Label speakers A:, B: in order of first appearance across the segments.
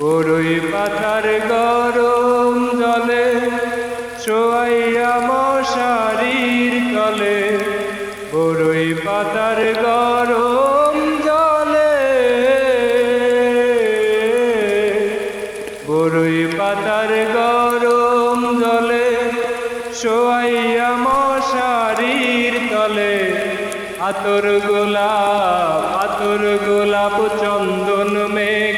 A: বড়ই পাতার গরম জলে শোয়াইয়া মশারির তলে। বড়ই পাতার গরম জলে বড়ই পাতার গরম জলে শোয়াইয়া মশারির তলে। আতর গোলাপ আতর গোলাপ চন্দন মেঘে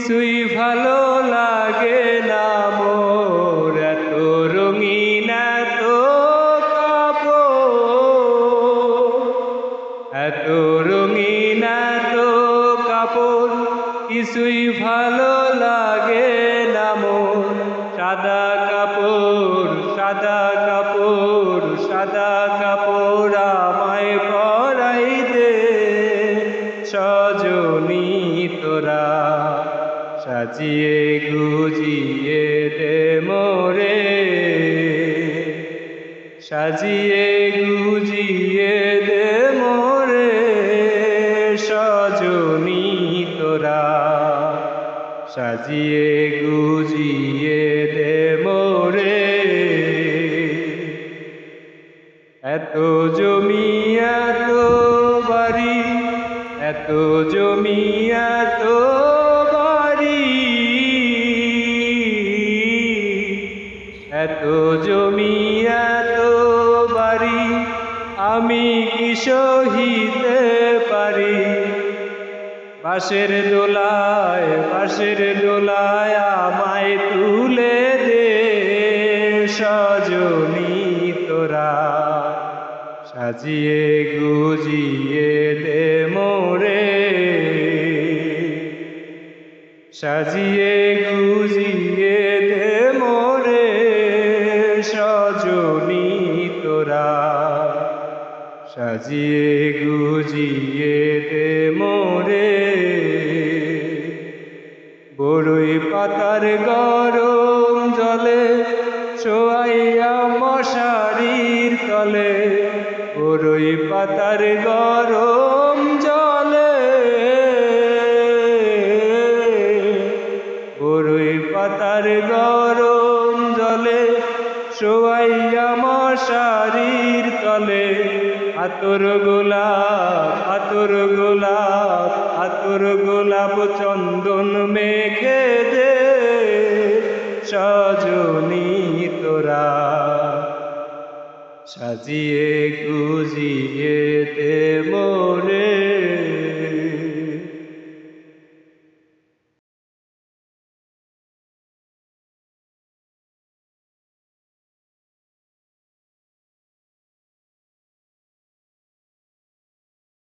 A: কিছুই ভালো লাগে না মোর। এত রঙিন, এত কাপড়। এত রঙিন, এত কাপড়। কিছুই ভালো লাগে না মোর। সাদা কাপড় সাদা কাপড় সাদা কাপড় আমায় পরাই দে। সজনী তোরা সাজিয়ে গুজিয়ে দে মোরে। সাজিয়ে গুজিয়ে দে মোরে, সজনী তোরা। সাজিয়ে গুজিয়ে দে মোরে। এত জমি, এত বাড়ি, এত জমি আমি কি সহিতে পারি? বাঁশের দোলায় বাঁশের দোলায় আমায় তুলে দে সজনী তোরা। সাজিয়ে গুজিয়ে দে মোরে। সাজিয়ে গুজিয়ে দে মোরে সজনী তোরা। সাজিয়ে গুজিয়ে দে মোরে। বড়ই পাতার গরম জলে শোয়াইয়া মশারির তলে। বড়ই পাতার গরম জলে বড়ই পাতার গরম জলে শোয়াইয়া মশারির তলে। আতর গোলাপ আতর গোলাপ আতর গোলাপ চন্দন মেঘে দে সজনী তোরা। সাজিয়ে গুজিয়ে